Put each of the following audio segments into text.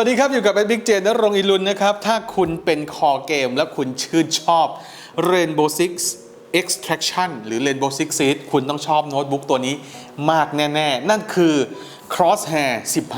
วัสดีครับอยู่กับบิ๊กเจนนรงอิลุนนะครับ ถ้าคุณเป็นคอเกมและคุณชื่นชอบ Rainbow Six Extraction หรือ Rainbow Six Siege คุณต้องชอบโน้ตบุ๊กตัวนี้มากแน่ ๆ นั่นคือ Crosshair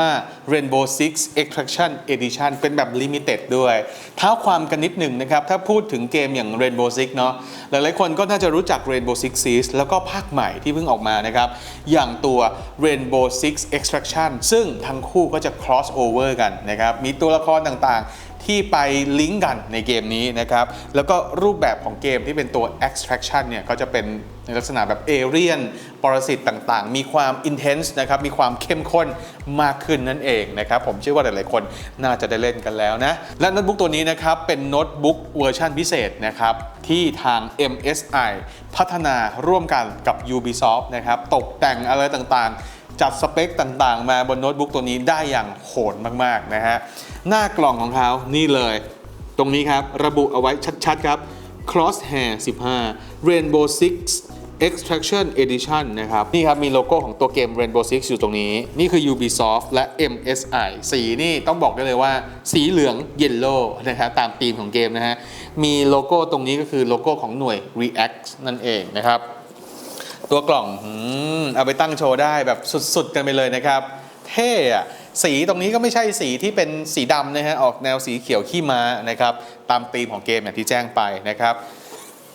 15 Rainbow Six Extraction Edition เป็นแบบ Limited ด้วย เท้าความกันนิดหนึ่งนะครับ ถ้าพูดถึงเกมอย่าง Rainbow Six เนาะหลายๆคนก็น่าจะรู้จัก Rainbow Six Siege แล้วก็ภาคใหม่ที่เพิ่งออกมานะครับ อย่างตัว Rainbow Six Extraction ซึ่งทั้งคู่ก็จะ cross over กันนะครับ มีตัวละครต่างๆ ที่ไปลิงก์กันในเกมนี้นะครับ แล้วก็รูปแบบของเกมที่เป็นตัว extraction เนี่ยก็จะเป็นในลักษณะแบบเอเรียนปรสิตต่างๆ มีความ intense นะครับ มีความเข้มข้นมากขึ้นนั่นเองนะครับ ผมเชื่อว่าหลายๆคนน่าจะได้เล่นกันแล้วนะ และโน้ตบุ๊กตัวนี้นะครับ เป็นโน้ตบุ๊กเวอร์ชันพิเศษนะครับ ที่ทาง MSI พัฒนาร่วมกันกับ Ubisoft นะครับ ตกแต่งอะไรต่างๆ จัดสเปคต่างๆ มาบนโน้ตบุ๊กตัวนี้ได้อย่างโหดมากๆนะฮะหน้ากล่องของเขานี่เลย ตรงนี้ครับ ระบุเอาไว้ชัดๆครับ Crosshair 15 Rainbow Six Extraction Edition นะครับ นี่ครับ มีโลโก้ของตัวเกม Rainbow Six อยู่ตรงนี้ นี่คือ Ubisoft และ MSI สีนี่ต้องบอกได้เลยว่า สีเหลือง Yellow นะครับตามธีมของเกมนะฮะ มีโลโก้ตรงนี้ก็คือโลโก้ของหน่วย React นั่นเองนะครับ ตัวกล่องอืมเอาไปตั้งโชว์ได้แบบสุดๆ กันไปเลยนะครับ เท่อะสีตรงนี้ก็ไม่ใช่สีที่เป็นสีดำนะฮะออกแนวสีเขียวขี้ม้านะครับ ตามธีมของเกมอย่างที่แจ้งไปนะครับ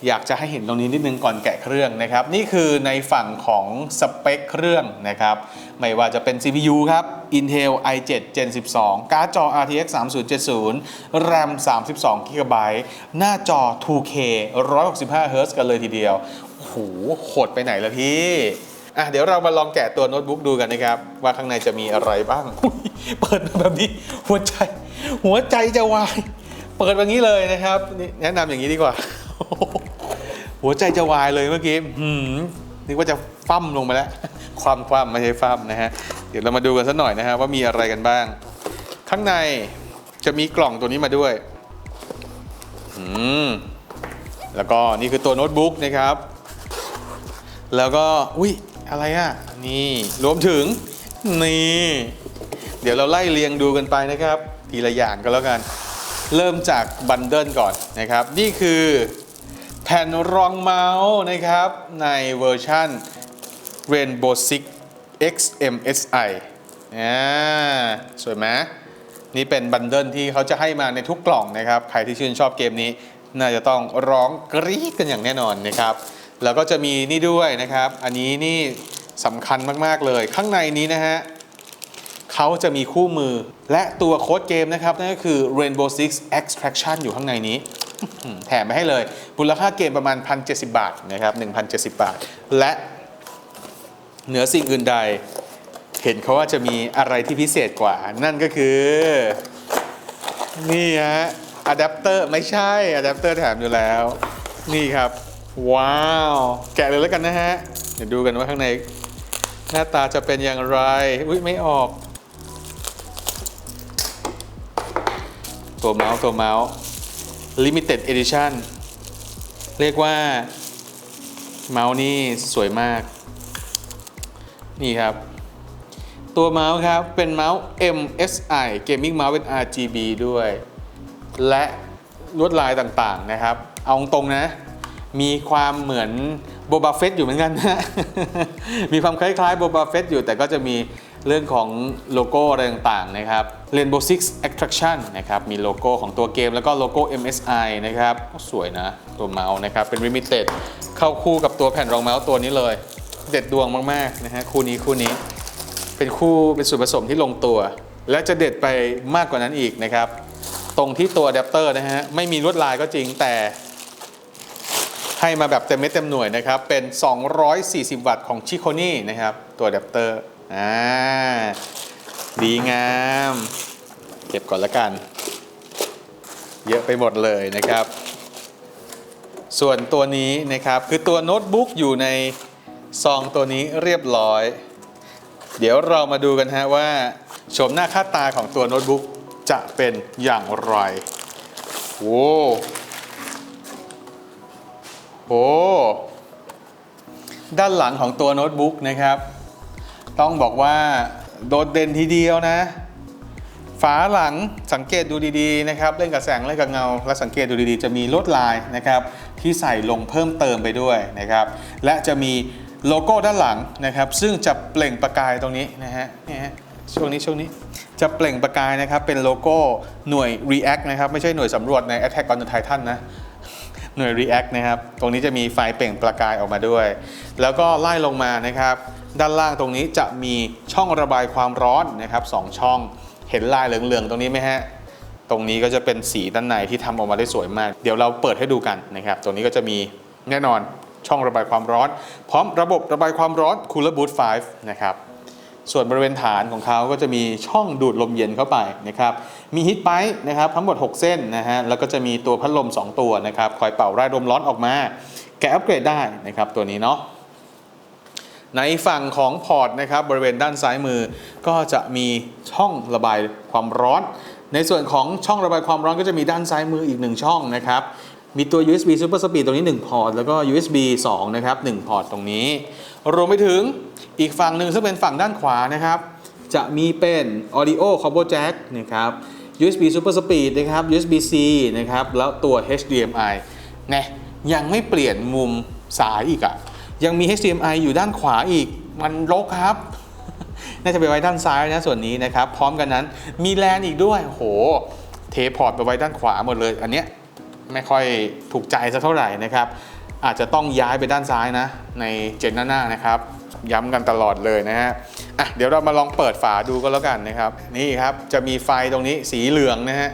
อยากจะให้เห็นตรงนี้นิดนึงก่อนแกะเครื่องนะครับ นี่คือในฝั่งของสเปคเครื่องนะครับ ไม่ว่าจะเป็น CPU ครับ Intel i7 Gen 12 การ์ดจอ RTX 3070 RAM 32 GB หน้าจอ 2K 165 Hz กันเลยทีเดียว โอ้โหโหดไปไหนละพี่อะเดี๋ยวเรามาลองแกะตัวโน้ตบุ๊กดูกันนะครับ ว่าข้างในจะมีอะไรบ้าง เปิดมาแบบนี้หัวใจ หัวใจจะวาย เปิดแบบนี้เลยนะครับแนะนำอย่างนี้ดีกว่า หัวใจจะวายเลยเมื่อกี้หืมนึกว่าจะฟั่มลงไปแล้ว ความความไม่ใช่ฟั่มนะฮะเดี๋ยวเรามาดูกันสักหน่อยนะฮะว่ามีอะไรกันบ้าง ข้างในจะมีกล่องตัวนี้มาด้วยอืมแล้วก็นี่คือตัวโน้ตบุ๊กนะครับ แล้วก็อุ้ยอะไรอะนี่รวมถึงนี่ เดี๋ยวเราไล่เรียงดูกันไปนะครับ ทีละอย่างก็แล้วกัน เริ่มจากบันเดิลก่อนนะครับ นี่คือแผ่นรองเมาส์นะครับในเวอร์ชัน Rainbow Six XMSI อ่าสวยไหมนี่เป็นบันเดิลที่เขาจะให้มาในทุกกล่องนะครับ ใครที่ชื่นชอบเกมนี้ น่าจะต้องร้องกรี๊ดกันอย่างแน่นอนนะครับ แล้วก็จะมีนี่ด้วยนะครับ อันนี้นี่สำคัญมากๆเลย ข้างในนี้นะฮะเขาจะมีคู่มือและตัวโค้ดเกมนะครับ นั่นก็คือ Rainbow Six Extraction อยู่ข้างในนี้ แถมไปให้เลยมูลค่าเกมประมาณ 1,070 บาทนะครับ 1,070 บาท และเหนือสิ่งอื่นใด เห็นเขาว่าจะมีอะไรที่พิเศษกว่า นั่นก็คือ นี่ฮะอะแดปเตอร์ไม่ใช่อะแดปเตอร์แถมอยู่แล้ว นี่ครับ ว้าว แกะเลยแล้วกันนะฮะ เดี๋ยวดูกันว่าข้างใน หน้าตาจะเป็นอย่างไร อุ้ยไม่ออก ตัวเมาส์ตัวเมาส์ Limited Edition เรียกว่า เมาส์นี่สวยมาก นี่ครับ ตัวเมาส์ครับ เป็นเมาส์ MSI Gaming Mouse เป็น RGB ด้วย และลวดลายต่างๆนะครับ เอาตรงนะ มีความเหมือนโบบาเฟตอยู่เหมือนกันนะ มีความคล้ายๆโบบาเฟตอยู่แต่ก็จะมีเรื่องของโลโก้อะไรต่างๆนะครับ Rainbow Six Extraction นะครับ มีโลโก้ของตัวเกมแล้วก็โลโก้ MSI นะครับสวยนะ ตัวเมาส์นะครับ เป็น Limited เข้าคู่กับตัวแผ่นรองเมาส์ตัวนี้เลย เด็ดดวงมากๆนะฮะคู่นี้คู่นี้ เป็นคู่เป็นส่วนผสมที่ลงตัว และจะเด็ดไปมากกว่านั้นอีกนะครับ ตรงที่ตัวอะแดปเตอร์นะฮะไม่มีลวดลายก็จริงแต่ ให้มาแบบเต็มเม็ดเต็มหน่วยนะครับ เป็น 240 วัตต์ของชิโคนี่นะครับ ตัวอะแดปเตอร์อ่าดีงาม เก็บก่อนละกัน เยอะไปหมดเลยนะครับ ส่วนตัวนี้นะครับ คือตัวโน้ตบุ๊กอยู่ในซองตัวนี้เรียบร้อย เดี๋ยวเรามาดูกันฮะว่าโฉมหน้าค่าตาของตัวโน้ตบุ๊กจะเป็นอย่างไรโว้ โหด้านหลังของตัวโน้ตบุ๊กนะครับ ต้องบอกว่าโดดเด่นทีเดียวนะ ฝาหลังสังเกตดูดีๆนะครับเล่นกับแสงเล่นกับเงา และสังเกตดูดีๆ จะมีลวดลายนะครับที่ใส่ลงเพิ่มเติมไปด้วยนะครับ และจะมีโลโก้ด้านหลังนะครับ ซึ่งจะเปล่งประกายตรงนี้นะฮะนี่ฮะช่วงนี้ช่วงนี้จะเปล่งประกายนะครับเป็นโลโก้หน่วย React นะครับ ไม่ใช่หน่วยสำรวจใน Attack on the Titan นะ หน่วย React นะครับ ตรงนี้จะมีไฟเปล่งประกายออกมาด้วย แล้วก็ไล่ลงมานะครับ ด้านล่างตรงนี้จะมีช่องระบายความร้อนนะครับสองช่อง เห็นลายเหลืองๆ ตรงนี้ไหมฮะ ตรงนี้ก็จะเป็นสีด้านในที่ทำออกมาได้สวยมาก เดี๋ยวเราเปิดให้ดูกันนะครับ ตรงนี้ก็จะมีแน่นอนช่องระบายความร้อน พร้อมระบบระบายความร้อน Cooler Boot 5 นะครับ ส่วนบริเวณฐานของเขาก็จะมีช่องดูดลมเย็นเข้าไปนะครับ มีฮิตไปนะครับทั้งหมด 6 เส้นนะฮะ แล้วก็จะมีตัวพัดลม 2 ตัวนะครับ คอยเป่าไล่ลมร้อนออกมา แกอัปเกรดได้นะครับตัวนี้เนาะ ในฝั่งของพอร์ตนะครับบริเวณด้านซ้ายมือก็จะมีช่องระบายความร้อน ในส่วนของช่องระบายความร้อนก็จะมีด้านซ้ายมืออีก1ช่องนะครับ มีตัว USB Super Speed ตรงนี้ 1 พอร์ต แล้วก็ USB 2 นะครับ 1 พอร์ตตรงนี้ รวมไปถึงอีกฝั่งหนึ่งซึ่งเป็นฝั่งด้านขวานะครับ จะมีเป็น Audio Combo Jack นะครับ USB Super Speed นะครับ USB C นะครับ แล้วตัว HDMI นะยังไม่เปลี่ยนมุมสายอีกอะยังมี HDMI อยู่ด้านขวาอีก มันรกครับ น่าจะไปไว้ด้านซ้ายนะส่วนนี้นะครับ พร้อมกันนั้นมีแลนอีกด้วยโห เทพอร์ตไปไว้ด้านขวาหมดเลย อันเนี้ย ไม่ค่อยถูกใจสักเท่าไหร่นะครับ อาจจะต้องย้ายไปด้านซ้ายนะ ในเจนหน้าๆนะครับ ย้ำกันตลอดเลยนะฮะอะเดี๋ยวเรามาลองเปิดฝาดูก็แล้วกันนะครับ นี่ครับจะมีไฟตรงนี้สีเหลืองนะฮะ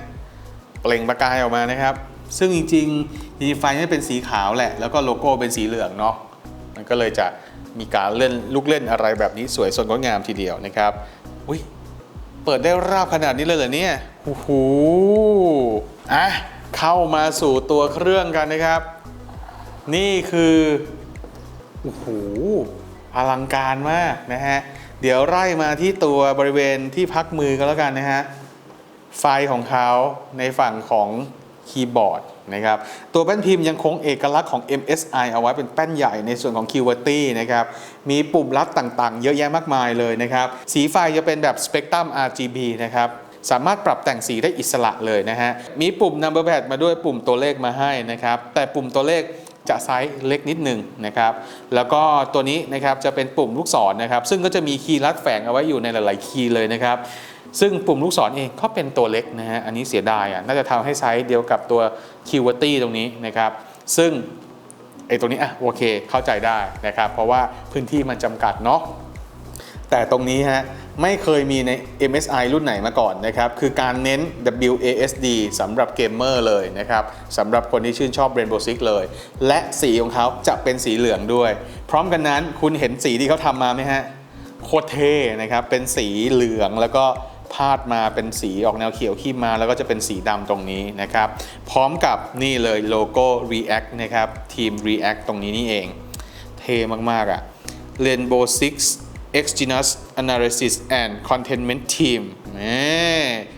เปล่งประกายออกมานะครับ ซึ่งจริงๆจริงไฟนี่เป็นสีขาวแหละ แล้วก็โลโก้เป็นสีเหลืองเนาะมันก็เลยจะมีการเล่นลูกเล่นอะไรแบบนี้สวยสดงดงามทีเดียวนะครับอุ้ยเปิดได้ราบขนาดนี้เลยเหรอเนี่ยโอ้โหอะ เข้ามาสู่ตัวเครื่องกันนะครับ นี่คือโอ้โหอลังการมากนะฮะ เดี๋ยวไล่มาที่ตัวบริเวณที่พักมือกันแล้วกันนะฮะ ไฟของเขาในฝั่งของคีย์บอร์ดนะครับ ตัวแป้นพิมพ์ยังคงเอกลักษณ์ของ MSI เอาไว้เป็นแป้นใหญ่ในส่วนของ QWERTY นะครับ มีปุ่มลัดต่างๆ เยอะแยะมากมายเลยนะครับ สีไฟจะเป็นแบบ Spectrum RGB นะครับ สามารถปรับแต่งสีได้อิสระเลยนะฮะ มีปุ่ม Number Pad มาด้วยปุ่มตัวเลขมาให้นะครับ แต่ปุ่มตัวเลขจะไซส์เล็กนิดหนึ่งนะครับ แล้วก็ตัวนี้นะครับจะเป็นปุ่มลูกศรนะครับ ซึ่งก็จะมีคีย์ลัดแฝงเอาไว้อยู่ในหลาย ๆ คีย์เลยนะครับ ซึ่งปุ่มลูกศรเองก็เป็นตัวเล็กนะฮะ อันนี้เสียดายอะ น่าจะทำให้ไซส์เดียวกับตัว q w e r t y ตรงนี้นะครับ ซึ่งไอ้ตรงนี้อะโอเคเข้าใจได้นะครับ เพราะว่าพื้นที่มันจำกัดเนาะ แต่ตรงนี้ฮะ ไม่เคยมีใน MSI รุ่นไหนมาก่อนนะครับ คือการเน้น WASD สำหรับเกมเมอร์เลยนะครับสำหรับคนที่ชื่นชอบ Rainbow Six เลย และสีของเขาจะเป็นสีเหลืองด้วย พร้อมกันนั้นคุณเห็นสีที่เขาทำมาไหมฮะ โคตรเท่นะครับ เป็นสีเหลืองแล้วก็พาดมาเป็นสีออกแนวเขียวขี้มาแล้วก็จะเป็นสีดำตรงนี้นะครับ พร้อมกับนี่เลยโลโก้ React นะครับ ทีม React ตรงนี้นี่เอง เท่มากๆอะ Rainbow Six Exynos Analysis and Containment Team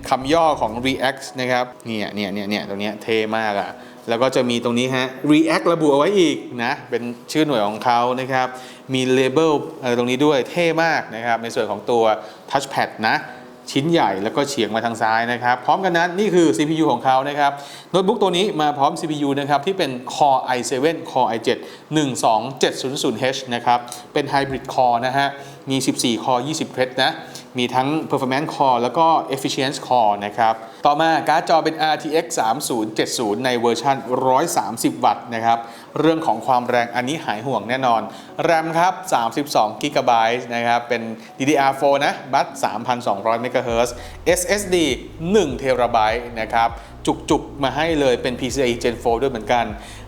คำย่อของ React นะครับ เนี่ยเนี่ยเนี่ยเนี่ยตรงนี้เท่มากอะ แล้วก็จะมีตรงนี้ฮะ React ระบุเอาไว้อีกนะ เป็นชื่อหน่วยของเขานะครับ มี label อะไรตรงนี้ด้วย เท่มากนะครับ ในส่วนของตัว Touchpad นะ ชิ้นใหญ่แล้วก็เฉียงมาทางซ้ายนะครับ พร้อมกันนั้นนี่คือ CPU ของเขานะครับโน้ตบุ๊กตัวนี้มาพร้อม CPU นะครับที่เป็น Core i7 Core i7 12700H นะครับเป็น Hybrid Core นะฮะมี 14 Core 20 Thread นะ มีทั้ง Performance Core แล้วก็ Efficiency Core นะครับ ต่อมาการ์ดจอเป็น RTX 3070 ในเวอร์ชัน130 วัตต์นะครับ เรื่องของความแรงอันนี้หายห่วงแน่นอน แรมครับ 32 g b นะครับ เป็น DDR4 นะ บัต3,200 MHz SSD 1 t b นะครับ จุกๆ มาให้เลยเป็น PCIe Gen 4 ด้วยเหมือนกัน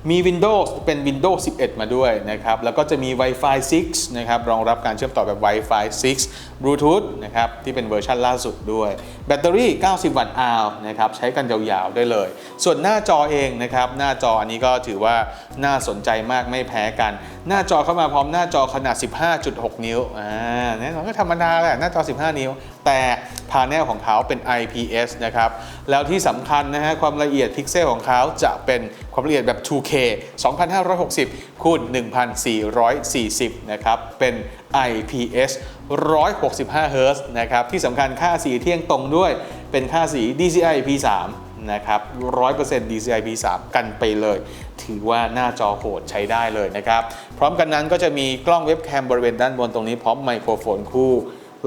มี Windows เป็น Windows 11 มาด้วยนะครับ แล้วก็จะมี Wi-Fi 6 นะครับ รองรับการเชื่อมต่อแบบ Wi-Fi 6 Bluetooth นะครับ ที่เป็นเวอร์ชันล่าสุดด้วย แบตเตอรี่ 90 วัตต์อาวนะครับ ใช้กันยาวๆได้เลย ส่วนหน้าจอเองนะครับ หน้าจออันนี้ก็ถือว่าน่าสนใจมากไม่แพ้กัน หน้าจอเข้ามาพร้อมหน้าจอขนาด 15.6 นิ้ว อ่าแน่นอนก็ธรรมดาแหละ หน้าจอ 15 นิ้ว แต่พาเนลของเขาเป็น IPS นะครับ แล้วที่สำคัญนะฮะความละเอียดพิกเซลของเขาจะเป็นความละเอียดแบบ 2K 2560คูณ1440 นะครับ เป็น IPS 165 Hz นะครับ ที่สำคัญค่าสีเที่ยงตรงด้วยเป็นค่าสี DCI P3 นะครับ 100% DCI P3 กันไปเลย ถือว่าหน้าจอโหดใช้ได้เลยนะครับ พร้อมกันนั้นก็จะมีกล้องเว็บแคมบริเวณด้านบนตรงนี้พร้อมไมโครโฟนคู่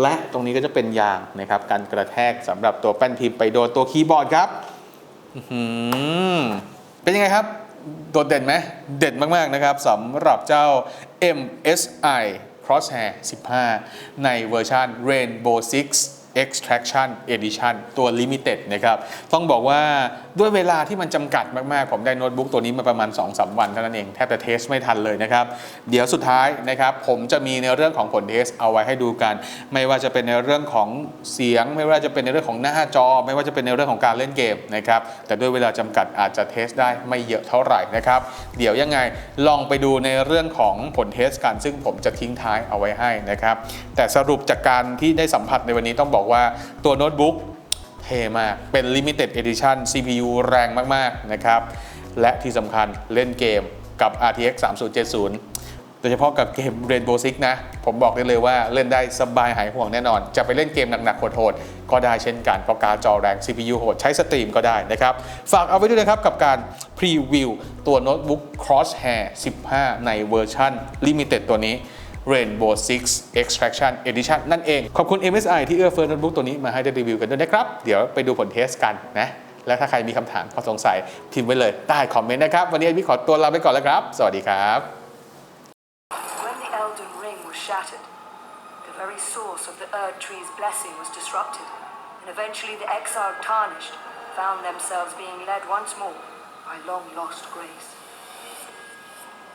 และตรงนี้ก็จะเป็นยางนะครับการกระแทกสำหรับตัวแป้นพิมพ์ไปโดนตัวคีย์บอร์ดครับเป็นยังไงครับ โดดเด่นไหมเด่นมาก ๆ นะครับสำหรับเจ้า MSI Crosshair 15 ในเวอร์ชัน Rainbow Six Extraction Edition ตัว Limited นะครับ ต้องบอกว่าด้วยเวลาที่มันจำกัดมาก ๆ ผมได้โน้ตบุ๊กตัวนี้มาประมาณ 2-3 วันเท่านั้นเอง แทบจะเทสไม่ทันเลยนะครับ เดี๋ยวสุดท้ายนะครับ ผมจะมีในเรื่องของผลเทสเอาไว้ให้ดูกัน ไม่ว่าจะเป็นในเรื่องของเสียง ไม่ว่าจะเป็นในเรื่องของหน้าจอ ไม่ว่าจะเป็นในเรื่องของการเล่นเกมนะครับ แต่ด้วยเวลาจำกัดอาจจะเทสได้ไม่เยอะเท่าไหร่นะครับ เดี๋ยวยังไงลองไปดูในเรื่องของผลเทสกันซึ่งผมจะทิ้งท้ายเอาไว้ให้นะครับ แต่สรุปจากการที่ได้สัมผัสในวันนี้ต้องบอกว่าตัวโน้ตบุ๊กเท่มาก เป็น Limited Edition CPU แรงมาก ๆ นะครับ และที่สำคัญเล่นเกมกับ RTX 3070 โดยเฉพาะกับเกม Rainbow Six นะ ผมบอกได้เลยว่าเล่นได้สบายหายห่วงแน่นอน จะไปเล่นเกมหนักๆโหดๆก็ได้เช่นกันเพราะการจอแรง CPU โหดใช้สตรีมก็ได้นะครับ ฝากเอาไว้ด้วยนะครับกับการพรีวิวตัวโน้ตบุ๊ก Crosshair 15 ในเวอร์ชัน Limited ตัวนี้ Rainbow Six Extraction Edition นั่นเอง ขอบคุณ MSI ที่เอื้อเฟื้อโน้ตบุ๊กตัวนี้มาให้ได้รีวิวกันด้วยนะครับ เดี๋ยวไปดูผลเทสกันนะและถ้าใครมีคำถามข้อสงสัยพิมพ์ไว้เลยใต้คอมเมนต์นะครับ วันนี้พี่ขอตัวลาไปก่อนแล้วครับ สวัสดีครับ When the Elden Ring was shattered, the very source of the Erd Tree's blessing was disrupted, and eventually the exiled Tarnished found themselves being led once more by long lost grace.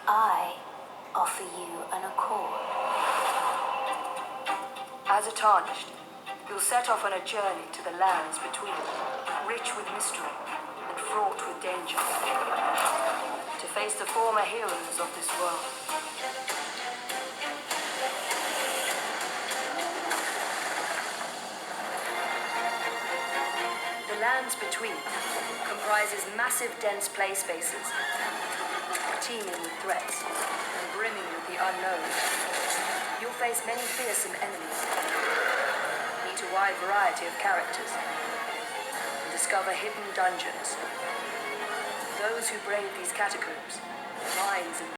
I offer you an accord. As a Tarnished, you'll set off on a journey to the lands between, rich with mystery and fraught with danger, to face the former heroes of this world. The lands between comprises massive dense play spaces, teeming with threats and brimming with the unknown. You'll face many fearsome enemies, meet a wide variety of characters, and discover hidden dungeons. Those who brave these catacombs, mines and